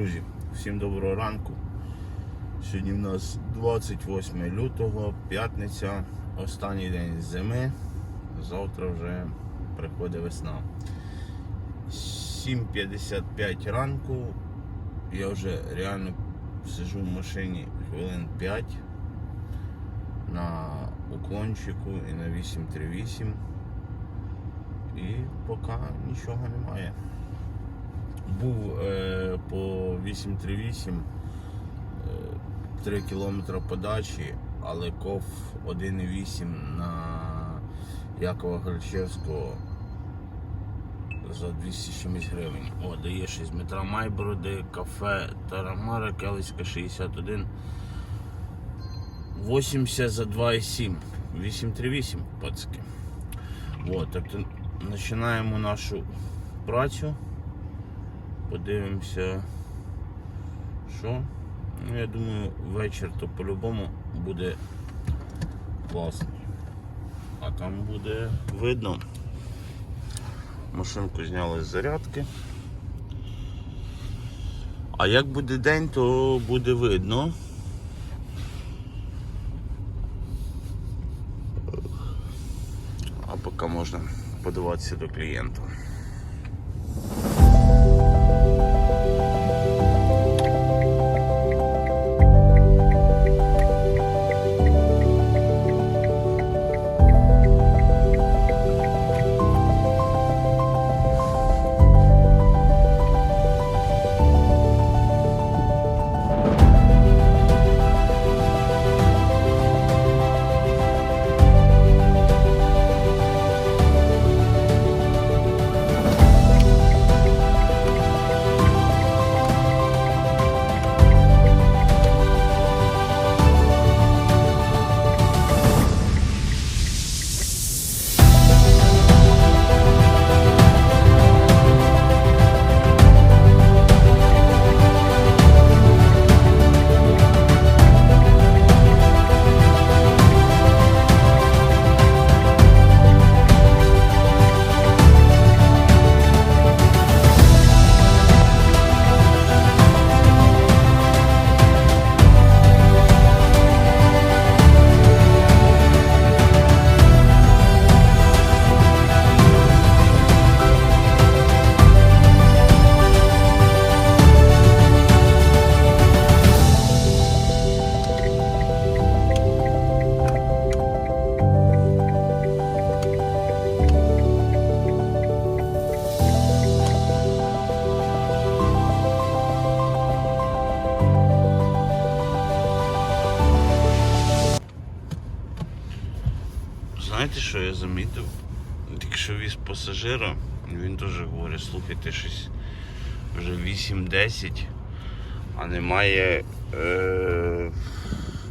Друзі, всім доброго ранку. Сьогодні в нас 28 лютого, п'ятниця, останній день зими. Завтра вже приходить весна. 7.55 ранку. Я вже реально сижу в машині хвилин 5 на уклончику і на 838. І поки нічого немає. Був е, по 838 е, 3 кілометри подачі, але ков 1,8 на Якова Гальчевського за 200 чимось гривень. О, дає 6 метра Майбороди, кафе Тарамара, Келицька 61. 80 за 2,7. 838, пацки. Вот, тобто починаємо нашу працю. Подивимося, що. Ну, я думаю, вечір то по-любому буде класний. А там буде видно. Машинку зняли з зарядки. А як буде день, то буде видно. А поки можна подаватися до клієнта. Слухайте, щось вже 8-10, а немає е,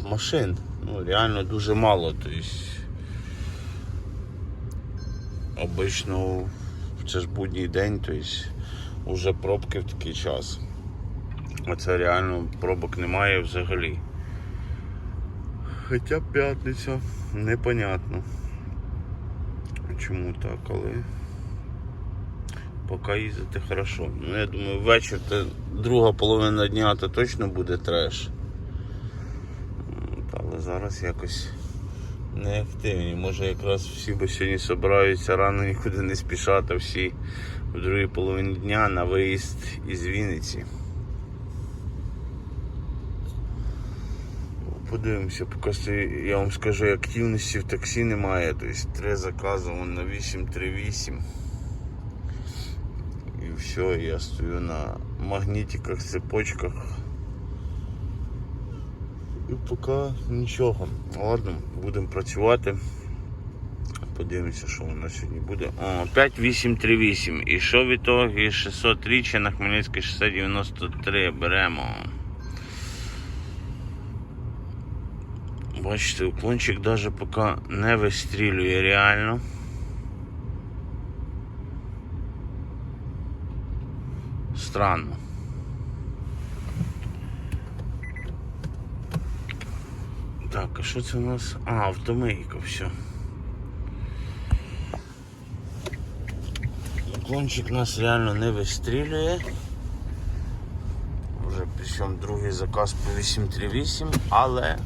машин. Ну, реально дуже мало. Тобто, обично це ж будній день, тобто вже пробки в такий час. А це реально пробок немає взагалі. Хоча п'ятниця, непонятно. Чому так, але поки їздити хорошо. Ну я думаю, вечір то друга половина дня то точно буде треш. Але зараз якось не активні. Може якраз всі бо сьогодні збираються рано нікуди не спішати, всі в другій половині дня на виїзд із Вінниці. Подивимося, поки я вам скажу, активності в таксі немає. Тобто три закази на 838. Все, я стою на магнітиках, цепочках. І поки нічого. Ладно, будемо працювати. Подивимося, що у нас сьогодні буде. О, 5838. І що в ітогі 600 річчя на Хмельницькій 693 беремо. Бачите, уклончик даже поки не вистрілює реально. Странно. Так, а що це у нас? А, автомийка, все. Уклончик нас реально не вистрілює. Вже Причому другий заказ по 838, але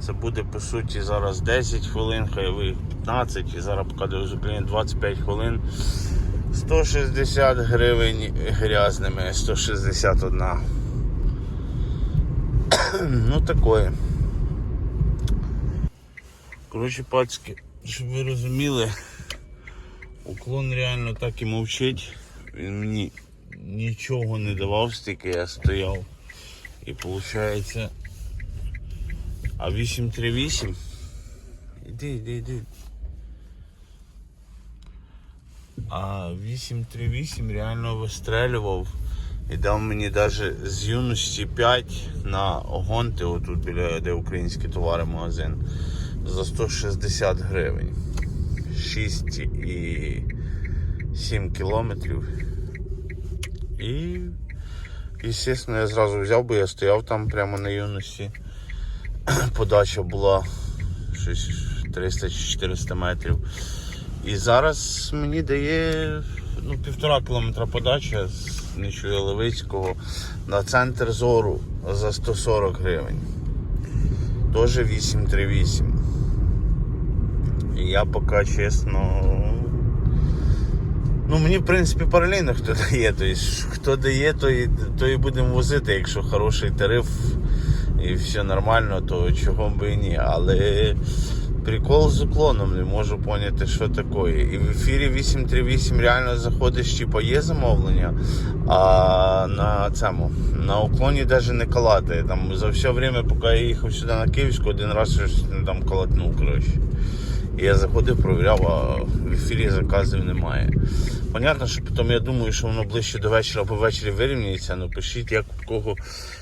це буде по суті зараз 10 хвилин, хай ви 15 і зараз поки довезу клієнт 25 хвилин. 160 гривень грязними, 161. ну такое. Коротше, пацки, щоб ви розуміли, уклон реально так і мовчить. Він мені нічого не давав, стільки я стояв. І виходить. А 838. Іди, іди, іди. А 838 реально вистрелював і дав мені навіть з юності 5 на гонти, отут біля де українські товари магазин, за 160 гривень. 6 і 7 кілометрів. І, звісно, я зразу взяв, бо я стояв там прямо на юності. Подача була щось 300 чи 400 метрів. І зараз мені дає ну, півтора кілометра подача з Нічуя Левицького на центр зору за 140 гривень. Теж 838. І я поки чесно. Ну мені в принципі паралельно хто дає. Тобто, хто дає, то і, будемо возити, якщо хороший тариф і все нормально, то чого би і ні. Але прикол з уклоном, не можу поняти, що таке. І в ефірі 838 реально заходиш, типу, є замовлення, а на цьому на уклоні навіть не калатає. Там за все время, поки я їхав сюди на Київську, один раз щось там калатнув, коротше. Я заходив, провіряв, а в ефірі заказів немає. Понятно, що потім я думаю, що воно ближче до вечора або ввечері вирівнюється. Ну пишіть, як у кого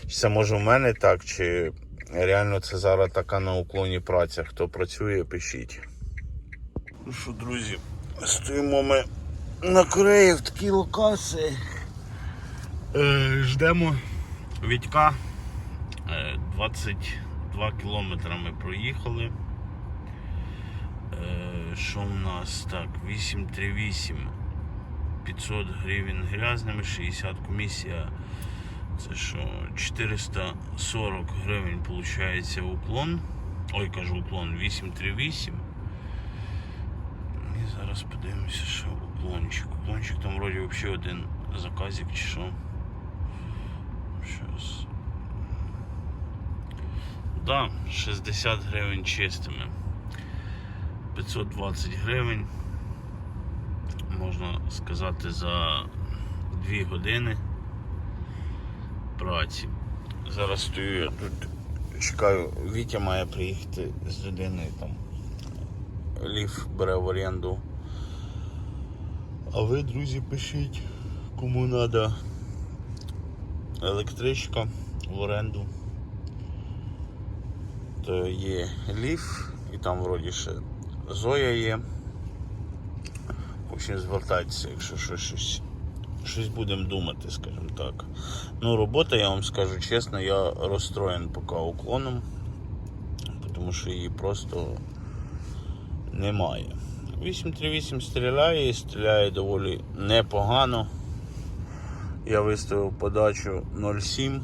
чи це може в мене так, чи реально це зараз така на уклоні праця. Хто працює, пишіть. Ну що, друзі, стоїмо ми на Кореї в такій локації. Е, ждемо Вітька. Е, 22 кілометри ми проїхали. Е, Що у нас так? 838 500 гривень грязними, 60 комісія. Це що, 440 гривень виходить уклон. Ой, кажу уклон 838. І зараз подивимося, що уклончик. Уклончик там вроді взагалі один заказик чи що. Щас. Да, 60 гривень чистими. 520 гривень. Можна сказати за 2 години праці. Зараз стою я тут, чекаю, Вітя має приїхати з людиною там. Ліф бере в оренду. А ви, друзі, пишіть, кому треба електричка в оренду. То є ліф і там вроді ще Зоя є. В общем, звертайтеся, якщо щось, щось будемо думати, скажімо так. Ну, робота, я вам скажу чесно, я розстроєн поки уклоном, тому що її просто немає. 838 стріляє і стріляє доволі непогано. Я виставив подачу 0,7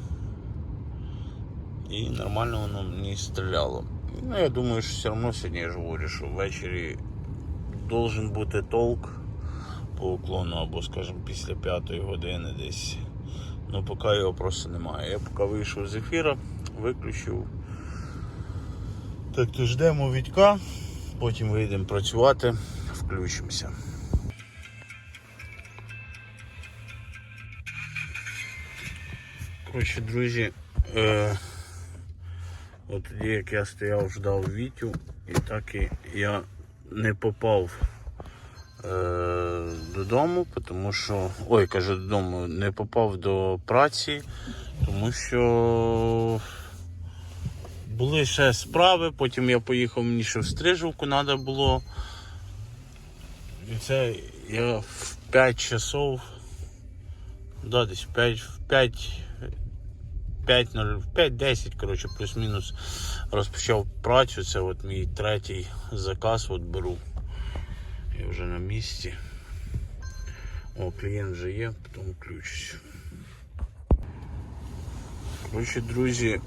і нормально воно мені стріляло. Ну, я думаю, що все одно сьогодні я ж говорю, що ввечері должен бути толк по уклону або, скажімо, після п'ятої години десь. Ну, поки його просто немає. Я поки вийшов з ефіра, виключив. Так то ждемо Вітька, потім вийдемо працювати, включимося. Коротше, друзі, е, от тоді як я стояв, ждав Вітю, і так і я не попав додому, тому що. Ой, кажу додому, не попав до праці, тому що були ще справи, потім я поїхав, мені ще в Стрижівку треба було. І це я в 5 часов, да, десь в 5, в 5 5-10, коротше, плюс-мінус розпочав працю. Це от мій третій заказ от беру. Я вже на місці. О, клієнт вже є, потім включусь. Коротше, друзі,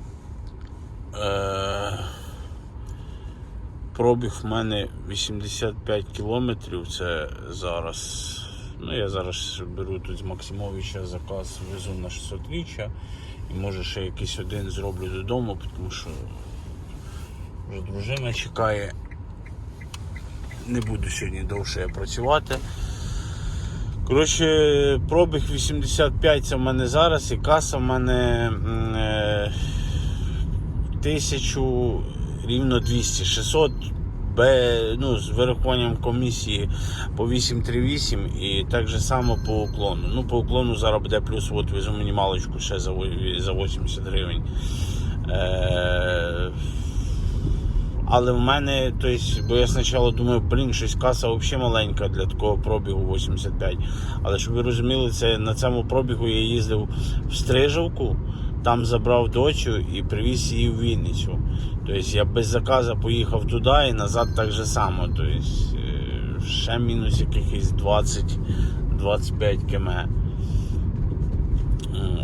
е- пробіг в мене 85 кілометрів. Це зараз. Ну, я зараз беру тут з Максимовича заказ, везу на 600 річчя. І може ще якийсь один зроблю додому, тому що вже дружина чекає. Не буду сьогодні довше працювати. Коротше, пробіг 85 це в мене зараз і каса в мене е, 1000 рівно 200, 600 бе, ну, з вирахуванням комісії по 838 і так же само по уклону. Ну, по уклону зараз буде плюс, от везу мінімалочку ще за, за 80 гривень. Е, але в мене, то бо я спочатку думав, блін, щось каса взагалі маленька для такого пробігу 85. Але щоб ви розуміли, це на цьому пробігу я їздив в Стрижовку, там забрав дочу і привіз її в Вінницю. Тобто я без заказу поїхав туди і назад так же само. Тобто, ще мінус якихось 20-25 км.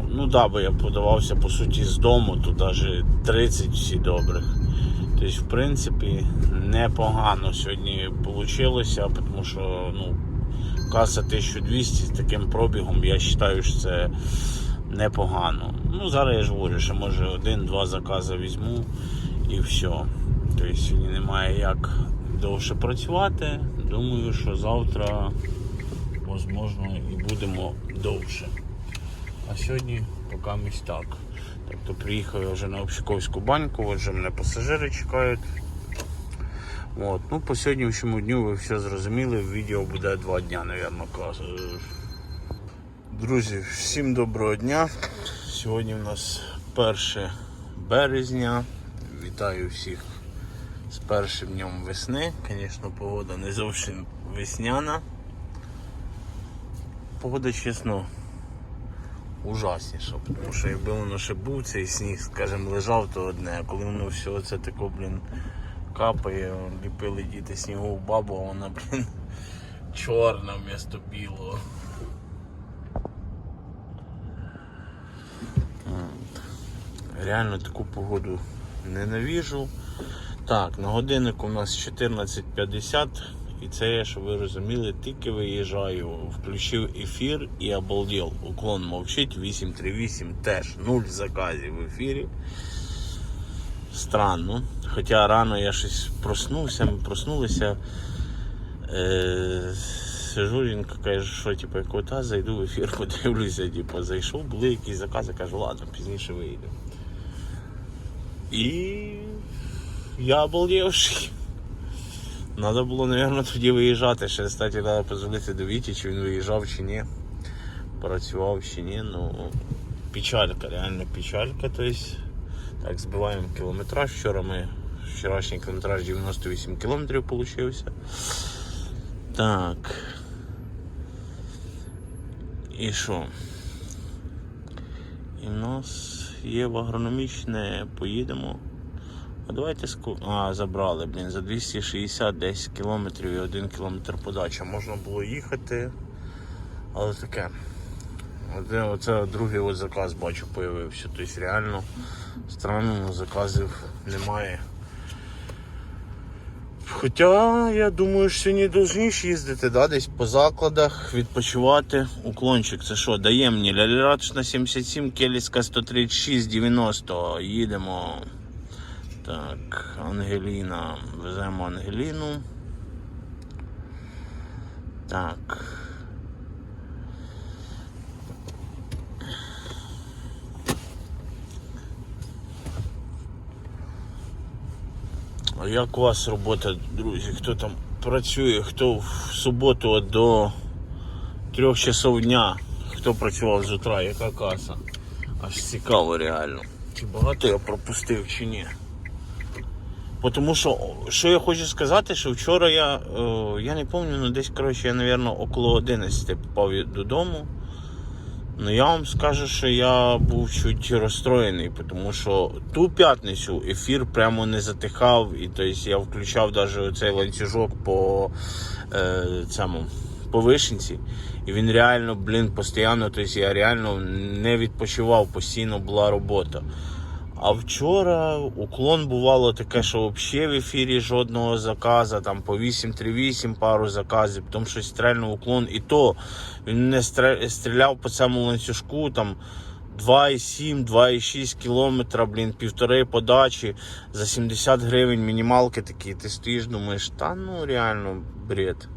Ну так, да, бо я подавався по суті з дому, тут навіть 30 всі добрих. Тобто, в принципі, непогано сьогодні вийшло, тому що ну, каса 1200 з таким пробігом, я вважаю, що це непогано. Ну, зараз я ж говорю, що може один-два закази візьму і все. Тобто сьогодні немає як довше працювати. Думаю, що завтра, можливо, і будемо довше. А сьогодні поки місць так. Тобто приїхав я вже на Общаковську баньку, от вже мене пасажири чекають. От. Ну, по сьогоднішньому дню ви все зрозуміли, відео буде два дня, мабуть. Друзі, всім доброго дня. Сьогодні в нас 1 березня. Вітаю всіх з першим днем весни. Звісно, погода не зовсім весняна. Погода, чесно, ужасніша, тому що якби воно ще був цей сніг, скажімо, лежав, то одне, а коли воно все це тако, блін, капає, ліпили діти снігову бабу, а вона, блін, чорна вмісто білого. Реально таку погоду ненавіжу. Так, на годиннику у нас 14.50. І це я, щоб ви розуміли, тільки виїжджаю, включив ефір і обалдел. Уклон мовчить, 838 теж нуль заказів в ефірі. Странно. Хоча рано я щось проснувся, ми проснулися. Е, сижу, він каже, що типу, як ота, зайду в ефір, подивлюся, типу, зайшов, були якісь закази, кажу, ладно, пізніше вийду. І я обалдівший. Надо було, мабуть, тоді виїжджати. Ще, кстати, треба позвонити до Віті, чи він виїжджав чи ні. Працював чи ні. Ну, печалька, реально печалька. Тобто, так, збиваємо кілометраж. Вчора ми вчорашній кілометраж 98 кілометрів получився. Так. І що? І в нас є в агрономічне, поїдемо. А давайте ску... А, забрали, блін, за 260 10 кілометрів і 1 кілометр подача. Можна було їхати. Але таке. Оце, оце другий от заказ бачу появився. Тобто реально странно заказів немає. Хоча я думаю, що сьогодні должніш їздити, да, десь по закладах, відпочивати. Уклончик, це що, дає мені Ляліратушна 77, Келіська 136, 90. Їдемо. Так, Ангеліна. Веземо Ангеліну. Так. А як у вас робота, друзі? Хто там працює, хто в суботу до трьох часов дня, хто працював з утра, яка каса? Аж цікаво реально. Чи багато я пропустив чи ні? Тому що, що я хочу сказати, що вчора я, е, я не пам'ятаю, ну десь, коротше, я, мабуть, около 11 попав додому. Ну я вам скажу, що я був чуть розстроєний, тому що ту п'ятницю ефір прямо не затихав, і тобто я включав навіть цей ланцюжок по е, цьому по вишенці. І він реально, блін, постійно, тобто я реально не відпочивав, постійно була робота. А вчора уклон бувало таке, що взагалі в ефірі жодного заказу, там по 838 пару заказів, потім щось стрельнув уклон. І то він не стріляв по цьому ланцюжку там 2,7, 2,6 кілометра, блін, півтори подачі за 70 гривень мінімалки такі. Ти стоїш, думаєш, та ну реально бред.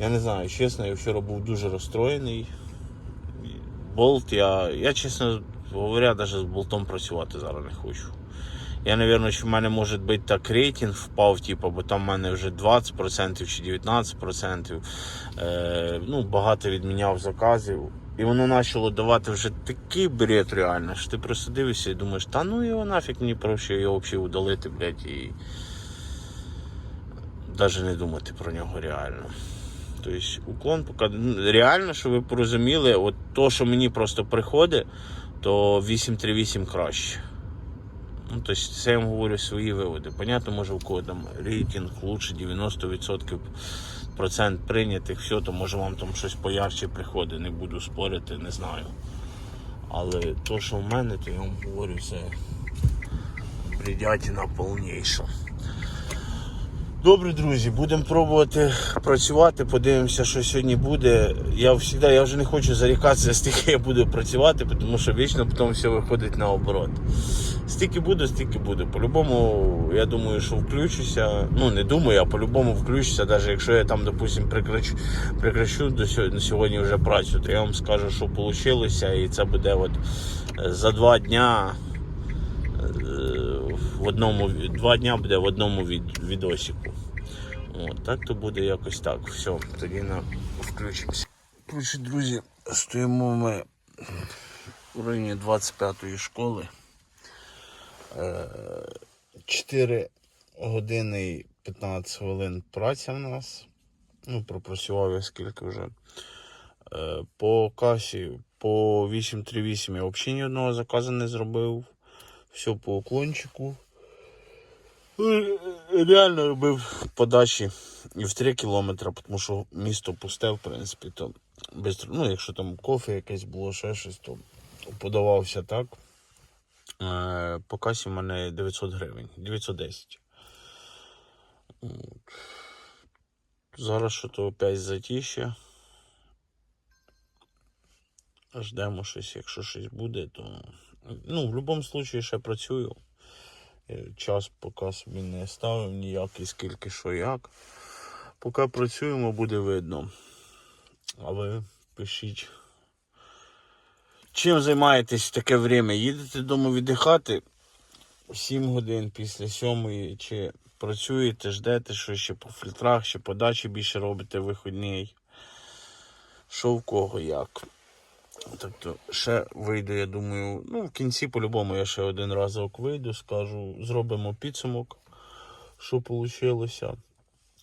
Я не знаю, чесно, я вчора був дуже розстроєний. Болт, я, я чесно говоря, навіть з болтом працювати зараз не хочу. Я, напевно, що в мене може бути так рейтинг впав, типу, бо там в мене вже 20% чи 19%. Е, ну, багато відміняв заказів. І воно почало давати вже такий бред реально, що ти просто дивишся і думаєш, та ну його нафіг мені проще його взагалі удалити, блядь, і навіть не думати про нього реально. Тобто уклон поки ну, реально, що ви порозуміли, от то, що мені просто приходить, то 838 краще. Ну, тобто це я вам говорю свої виводи. Понятно, може у кого там рейтинг лучше 90% процент прийнятих, все, то може вам там щось поярче приходить, не буду спорити, не знаю. Але то, що в мене, то я вам говорю, це бредятина повніша. Добре, друзі, будемо пробувати працювати, подивимося, що сьогодні буде. Я завжди, я вже не хочу зарікатися, стільки я буду працювати, тому що вічно потім все виходить наоборот. Стільки буду, стільки буду. По-любому, я думаю, що включуся. Ну, не думаю, а по-любому включуся, навіть якщо я там, допустим, прекращу, прекращу до сьогодні, сьогодні вже працю, то я вам скажу, що вийшло, і це буде от е, за два дня. Е, В одному два дня буде в одному від, відосику. От, так то буде якось так. Все, тоді на включимося. Коротше, друзі, стоїмо ми в районі 25-ї школи. 4 години і 15 хвилин праця в нас. Ну, пропрацював я скільки вже. Е, По касі по 838 я взагалі ні одного заказу не зробив. Все по уклончику. Е, Реально робив подачі і в 3 кілометри, тому що місто пусте, в принципі, то без, ну, якщо там кофе якесь було, ще щось, то подавався так. Е, По касі в мене 900 гривень, 910. От. Зараз що то опять затіще. Ждемо щось, якщо щось буде, то. Ну, в будь-якому випадку ще працюю. Е, Час поки собі не ставив ніякий, скільки що як. Поки працюємо, буде видно. А ви пишіть. Чим займаєтесь таке время? Їдете додому віддихати 7 годин після 7 чи працюєте, ждете, що ще по фільтрах, ще подачі більше робите виходний. Що в кого як. Тобто ще вийду, я думаю, ну в кінці по-любому я ще один разок вийду, скажу, зробимо підсумок, що вийшло.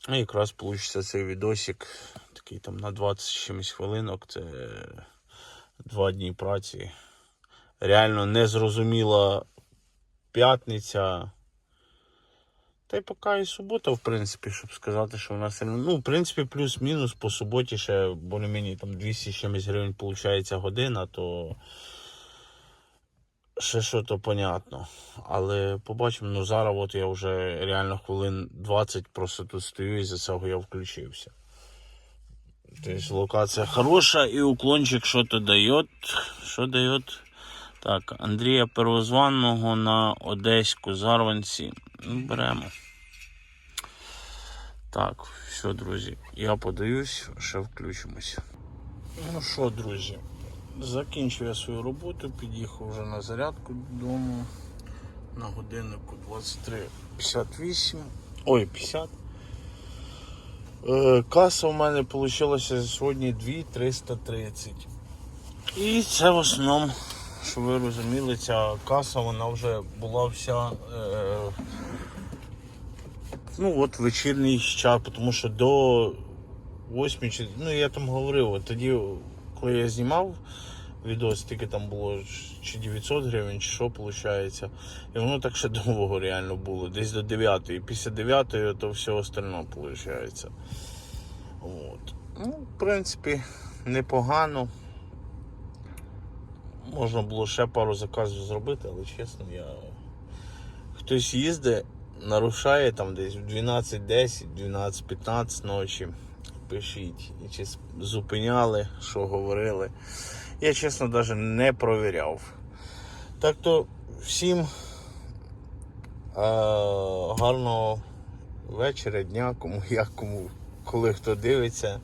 І якраз вийде цей відосик, такий там на 20 чимось хвилинок. Це два дні праці. Реально незрозуміла п'ятниця. Та й поки і субота, в принципі, щоб сказати, що в нас. Ну, в принципі, плюс-мінус по суботі ще більш-менш там 200 з чимось гривень виходить година, то ще що то понятно. Але побачимо, ну зараз от я вже реально хвилин 20 просто тут стою і за цього я включився. Тобто локація хороша і уклончик що то дає. Що дає? Так, Андрія Первозванного на Одеську Зарванці. Ну, беремо. Так, все, друзі. Я подаюсь, ще включимося. Ну що, друзі, закінчив я свою роботу, під'їхав вже на зарядку додому. На годиннику 23.58. Ой, 50. Е, Каса у мене вийшла сьогодні 2,330. І це в основному, щоб ви розуміли, ця каса вона вже була вся. Е, ну от вечірній час, тому що до 8 чи. Ну я там говорив, тоді, коли я знімав відос, тільки там було чи 900 гривень, чи що виходить. І воно так ще довго реально було, десь до 9. І після 9 то все остальне виходить. От. Ну, в принципі, непогано. Можна було ще пару заказів зробити, але чесно, я. Хтось їздить, нарушає там десь в 12.10, 12.15 ночі. Пишіть, чи зупиняли, що говорили. Я чесно навіть не провіряв. Так то всім е, гарного вечора, дня, кому як, кому, коли хто дивиться.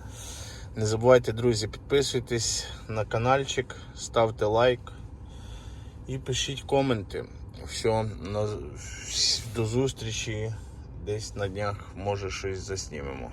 Не забувайте, друзі, підписуйтесь на каналчик, ставте лайк і пишіть коменти. Все, до зустрічі. Десь на днях може щось заснімемо.